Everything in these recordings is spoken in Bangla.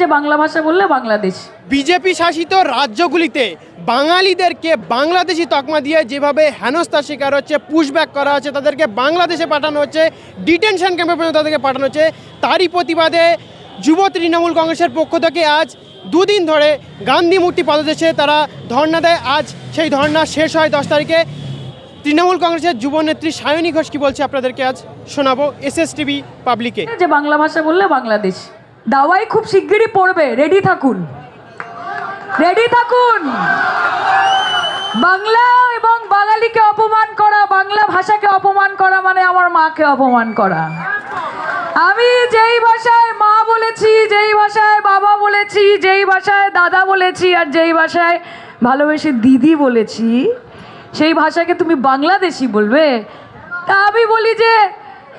যে বাংলা ভাষা বললে বাংলাদেশ। বিজেপি শাসিত রাজ্যগুলিতে বাঙালিদেরকে বাংলাদেশি তকমা দিয়ে যেভাবে হেনস্থার শিকার হচ্ছে পুশব্যাক করা হচ্ছে তাদেরকে বাংলাদেশে পাঠানো হচ্ছে ডিটেনশন ক্যাম্পে পর্যন্ত তাদেরকে পাঠানো হচ্ছে তারই প্রতিবাদে যুব তৃণমূল কংগ্রেসের পক্ষ থেকে আজ দুদিন ধরে গান্ধী মূর্তি পদদেশে তারা ধর্ণা দেয়। আজ সেই ধর্ণা শেষ হয় দশ তারিখে। তৃণমূল কংগ্রেসের যুবনেত্রী সায়নী ঘোষ কি বলছে আপনাদেরকে আজ শোনাবো। এস এস টিভি পাবলিকে যে বাংলা ভাষা বললে বাংলাদেশ। দাওয়াই খুব শিগগিরই পড়বে। রেডি থাকুন। রেডি থাকুন। বাংলা এবং বাঙালিকে অপমান করা, বাংলা ভাষাকে অপমান করা মানে আমার মাকে অপমান করা। আমি যেই ভাষায় মা বলেছি, যেই ভাষায় বাবা বলেছি, যেই ভাষায় দাদা বলেছি আর যেই ভাষায় ভালোবেসে দিদি বলেছি, সেই ভাষাকে তুমি বাংলাদেশি বলবে? তা আমি বলি যে,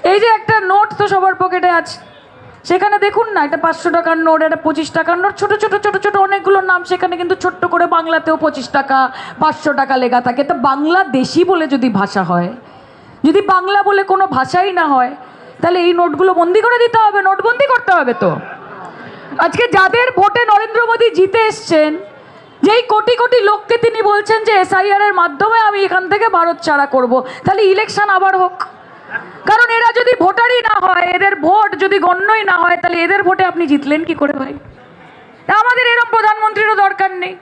এই যে একটা নোট তো সবার পকেটে আছে। সেখানে দেখুন না, একটা পাঁচশো টাকার নোট, একটা পঁচিশ টাকার নোট, ছোট ছোট ছোট ছোট অনেকগুলো নাম, সেখানে কিন্তু ছোট্ট করে বাংলাতেও পঁচিশ টাকা, পাঁচশো টাকা লেখা থাকে। তো বাংলাদেশি বলে যদি ভাষা হয়, যদি বাংলা বলে কোনো ভাষাই না হয়, তাহলে এই নোটগুলো বন্দি করে দিতে হবে নোটবন্দি করতে হবে তো। আজকে যাদের ভোটে নরেন্দ্র মোদী জিতে এসছেন, যেই কোটি কোটি লোককে তিনি বলছেন যে, এসআইআর এর মাধ্যমে আমি এখান থেকে ভারত ছাড়া করব, তাহলে ইলেকশন আবার হোক। কারণ এরা যদি ভোটারই না হয়, এদের ভোট যদি গণ্যই না হয়, তাহলে এদের ভোটে আপনি জিতলেন কি করে ভাই? আমাদের এরকম প্রধানমন্ত্রীরও দরকার নেই।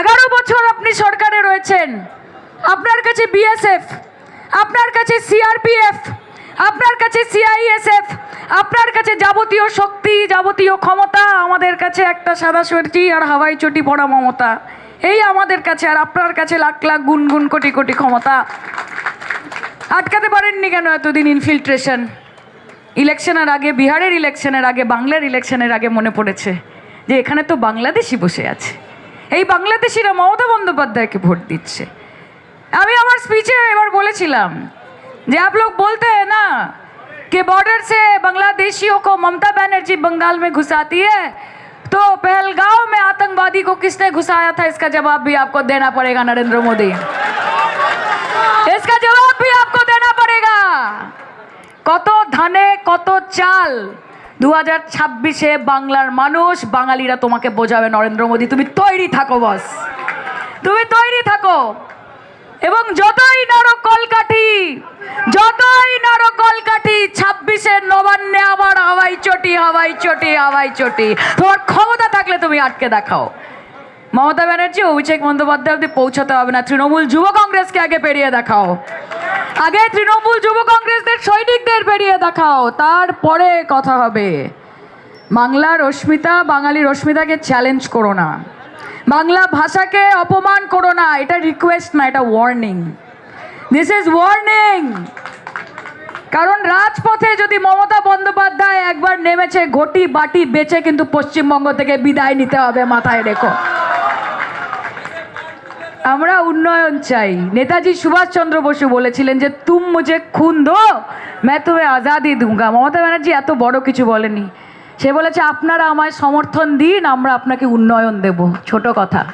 এগারো বছর আপনি সরকারে রয়েছেন। আপনার কাছে বিএসএফ, আপনার কাছে সিআরপিএফ, আপনার কাছে সিআইএসএফ, আপনার কাছে যাবতীয় শক্তি, যাবতীয় ক্ষমতা আমাদের কাছে একটা সাদা সরটি আর হাওয়াই চটি পড়া মমতা। এই আমাদের কাছে আর আপনার কাছে লাখ লাখ গুন গুন কোটি কোটি ক্ষমতা। আটকাতে পারেননি কেন এতদিন ইনফিল্ট্রেশন ইলেকশনের আগে বিহারের ইলেকশনের আগে বাংলার ইলেকশনের আগে মনে পড়েছে যে এখানে তো বাংলাদেশি বসে আছে এই বাংলাদেশিরা মমতা বন্দ্যোপাধ্যায়কে ভোট দিচ্ছে আমি আমার স্পিচে এবার বলেছিলাম যে आप लोग बोलते हैं ना कि बॉर्डर से बांग्लादेशियों को ममता बनर्जी बंगाल में घुसाती है तो पहलगांव में आतंकवादी को किसने घुसाया था इसका जवाब भी आपको देना पड़ेगा नरेंद्र मोदी इसका जवाब भी आपको देना पड़ेगा কত ধানে, কত চাল? দু হাজার ছাব্বিশে বাংলার মানুষ, বাঙালিরা তোমাকে বোঝাবে, নরেন্দ্র মোদী, তুমি তৈরি থাকো, বস। তুমি তৈরি থাকো। এবং যতই নাড়ো কলকাঠি, যতই নাড়ো কলকাঠি, ছাব্বিশে নবান্নে আবার হাওয়াই চটি হাওয়াই চটি হাওয়াই চটি। তোমার ক্ষমতা থাকলে তুমি আটকে দেখাও। মমতা ব্যানার্জি, অভিষেক বন্দ্যোপাধ্যায় অব্দি পৌঁছাতে হবে না। তৃণমূল যুব কংগ্রেসকে আগে পেরিয়ে দেখাও। আগে তৃণমূল যুব কংগ্রেসদের সৈনিকদের পেরিয়ে দেখাও, তারপরে কথা হবে। বাংলা রশ্মিতা, বাঙালি রশ্মিতাকে চ্যালেঞ্জ করো না। বাংলা ভাষাকে অপমান করো না, এটা রিকোয়েস্ট না, এটা ওয়ার্নিং দিস ইজ ওয়ার্নিং কারণ রাজপথে যদি মমতা বন্দ্যোপাধ্যায় একবার নেমেছে, ঘটি বাটি বেচে কিন্তু পশ্চিমবঙ্গ থেকে বিদায় নিতে হবে, মাথায় রেখো। আমরা উন্নয়ন চাই। নেতাজি সুভাষচন্দ্র বসু বলেছিলেন যে, তুম মুঝে খুন দো ম্যা তুমি আজাদি দুঙ্গা। মমতা ব্যানার্জি এত বড় কিছু বলেনি। সে বলেছে, আপনারা আমায় সমর্থন দিন, আমরা আপনাকে উন্নয়ন দেব। ছোট কথা।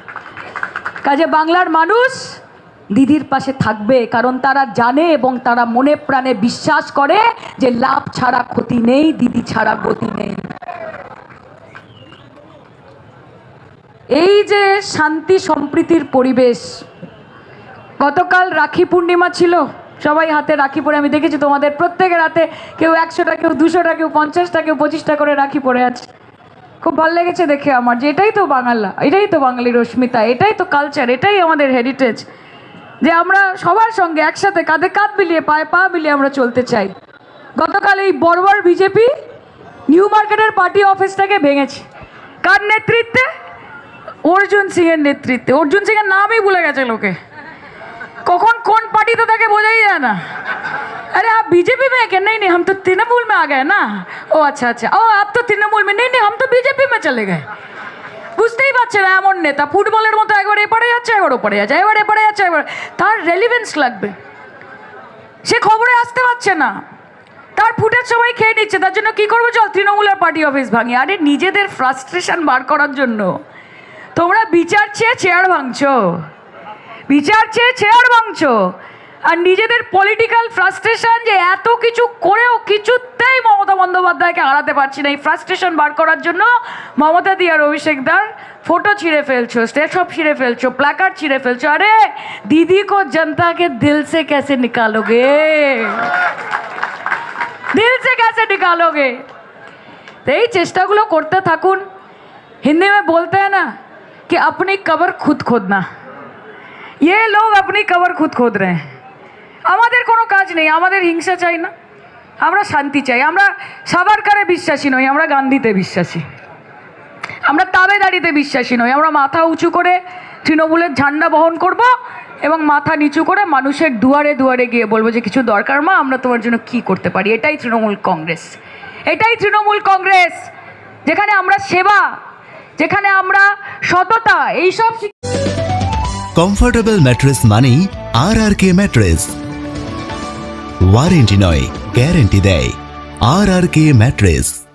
কাজে বাংলার মানুষ দিদির পাশে থাকবে, কারণ তারা জানে এবং তারা মনে প্রাণে বিশ্বাস করে যে, লাভ ছাড়া ক্ষতি নেই, দিদি ছাড়া গতি নেই। এই যে শান্তি সম্প্রীতির পরিবেশ, গতকাল রাখি পূর্ণিমা ছিল, সবাই হাতে রাখি পরে, আমি দেখেছি তোমাদের প্রত্যেকের হাতে কেউ একশোটা, কেউ দুশোটা, কেউ পঞ্চাশটা, কেউ পঁচিশটা করে রাখি পরে আছে। খুব ভালো লেগেছে দেখে আমার যে এটাই তো বাঙালা, এটাই তো বাঙালি রশ্মিতা, এটাই তো কালচার এটাই আমাদের হেরিটেজ যে আমরা সবার সঙ্গে একসাথে কাঁধে কাঁধ মিলিয়ে, পায়ে পা মিলিয়ে আমরা চলতে চাই। গতকাল এই বড়বড় বিজেপি নিউ মার্কেটের পার্টি অফিসটাকে ভেঙেছে। কার নেতৃত্বে? অর্জুন সিং এর নেতৃত্বে অর্জুন সিং এর নামই ভুলে গেছে লোকে कौन कौन पार्टी तो ताकि बोझा ही है ना अरे आप बीजेपी में है क्या नहीं नहीं हम तो तृणमूल में आ गए ना ओ अच्छा अच्छा ओ आप तो तृणमूल में नहीं नहीं हम तो बीजेपी में चले गए বুঝতেই পারছে না এমন নেতা ফুটবলের মতো একবার এপারে যাচ্ছে একবার ওপারে যাচ্ছে এবার এপারে যাচ্ছে একবার তার রেলিভেন্স লাগবে সে খবরে আসতে পারছে না তার ফুটের সবাই খেয়ে নিচ্ছে তার জন্য কি করবো চল তৃণমূলের পার্টি অফিস ভাঙি আরে নিজেদের ফ্রাস্ট্রেশন বার করার জন্য তোমরা বিচার চেয়ে চেয়ার ভাঙছো। বিচার চেয়ে চেয়ার ভাঙছো। আর নিজেদের পলিটিক্যাল ফ্রাস্ট্রেশন যে এত কিছু করেও কিছুতেই মমতা বন্দ্যোপাধ্যায়কে হারাতে পারছি না। এই ফ্রাস্ট্রেশন বার করার জন্য মমতা দিয়ার আর অভিষেক দার ফটো ছিঁড়ে ফেলছো স্টেটসব ছিঁড়ে ফেলছো প্ল্যাকার্ড ছিঁড়ে ফেলছো। আরে, দিদি কো জনতাকে দিল সে কেসে নিকালোগে? দিল সে কেসে নিকালোগে? এই চেষ্টাগুলো করতে থাকুন। হিন্দি মে বলতে না कि अपनी कबर खुद खोदना ये लोग अपनी कबर खुद खोद रहे हैं আমাদের কোনো কাজ নেই আমাদের হিংসা চাই না আমরা শান্তি চাই আমরা সাবারকারে বিশ্বাসী নই আমরা গান্ধীতে বিশ্বাসী আমরা তাবেদারিতে বিশ্বাসী নই আমরা মাথা উঁচু করে তৃণমূলের ঝান্ডা বহন করব এবং মাথা নিচু করে মানুষের দুয়ারে দুয়ারে গিয়ে বলবো যে কিছু দরকার মা আমরা তোমার জন্য কি করতে পারি এটাই তৃণমূল কংগ্রেস এটাই তৃণমূল কংগ্রেস যেখানে আমরা সেবা যেখানে আমরা সততা, এইসব কমফোর্টেবল ম্যাট্রেস মানেই R R K mattress warranty নয় গ্যারেন্টি দেয়। আর আর কে ম্যাট্রেস